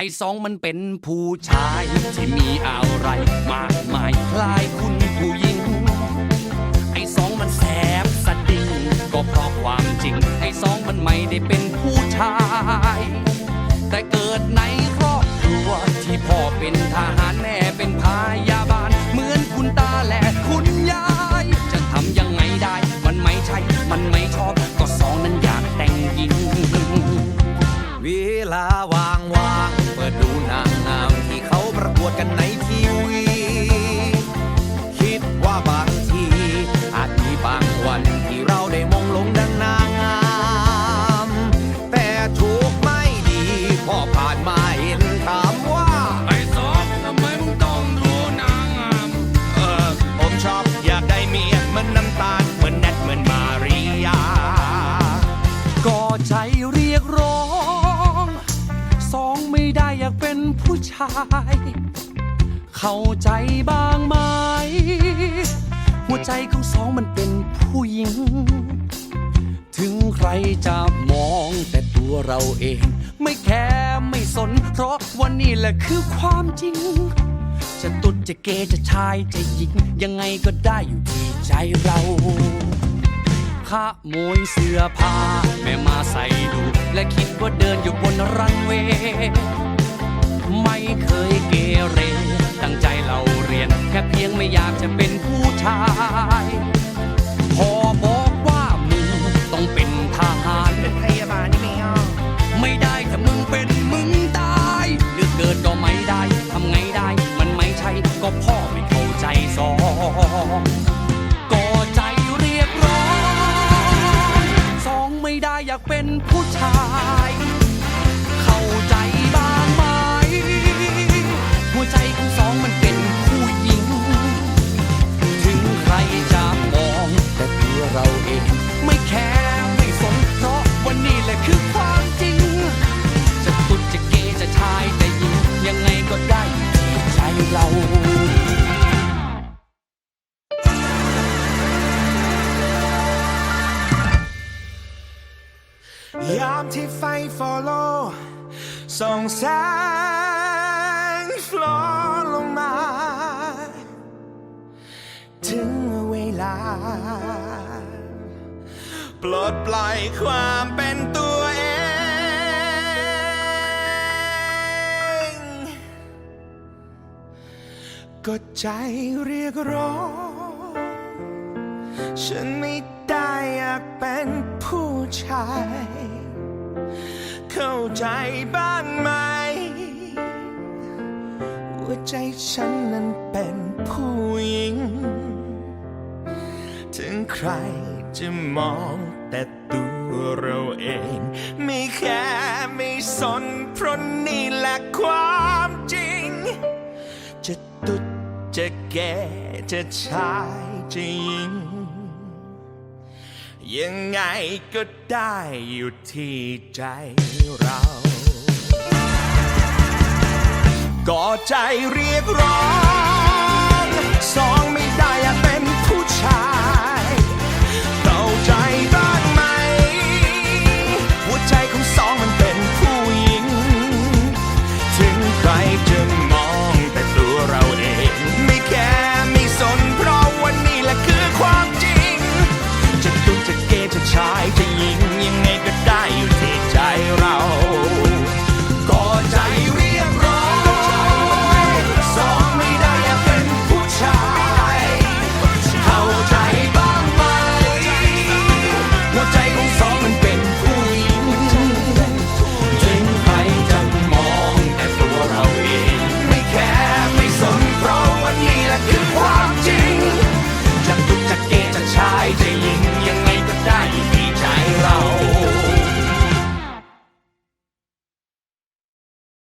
ไอ้สองมันเป็นผู้ชาย ที่มีอะไรมากมายคล้ายคุณผู้หญิง ไอ้สองมันแสบสะดิ้งก็เพราะความจริง ไอ้สองมันไม่ได้เป็นผู้ชาย แต่เกิดในครอบครัวที่พ่อเป็นทหารแม่เป็นพยาบาล เหมือนคุณตาและคุณยาย จะทำยังไงได้ มันไม่ใช่ มันไม่ชอบ ก็สองนั้นอยากแต่งหญิง เวลาว่างวางๆ ดดูนางงามที่เขาประกวดกันในทีวี คิดว่าบางทีอาจมีบางาย เข้าใจบ้างไหม หัวใจของสองมันเป็นผู้หญิง ถึงใครจะมองแต่ตัวเราเอง ไม่แคร์ไม่สน เพราะวันนี้แหละคือความจริง จะตุดจะเกจะชายจะหญิง ยังไงก็ได้อยู่ที่ใจเราขโมยเสื้อผ้าแม่มาใส่ดู และคิดว่าเดินอยู่บนรันเวย์ ไม่อยากจะเป็นผู้ชาย พอบอกว่ามึงต้องเป็นทหารเป็นพยาบาลนี่ไม่เอาไม่ได้ถ้ามึงเป็นมึงตายหรือเกิดก็ไม่ได้ทำไงได้ มันไม่ใช่ก็พ่อไม่เข้าใจสองก็ใจเรียกร้องสองไม่ได้อยากเป็นผู้ชาย เข้าใจบ้างไหมหัวใจ ยามที่ไฟฟอลโลส่องแสงฟลอลงมา ถึงเวลา ปลดปล่อยความเป็นตัวเอง ก็ใจเรียกร้อง ฉันไม่ได้อยากเป็นผู้ชาย เข้าใจบ้างไหม ว่าใจฉันนั้นเป็นผู้หญิง ถึงใครจะมองแต่ตัวเราเอง ไม่แค่ไม่สนเพราะนี่แหละความจริง จะตุดจะแก่จะชายจะหญิง ยังไงก็ได้อยู่ที่ใจเรา ก็ใจเรียกร้องสอง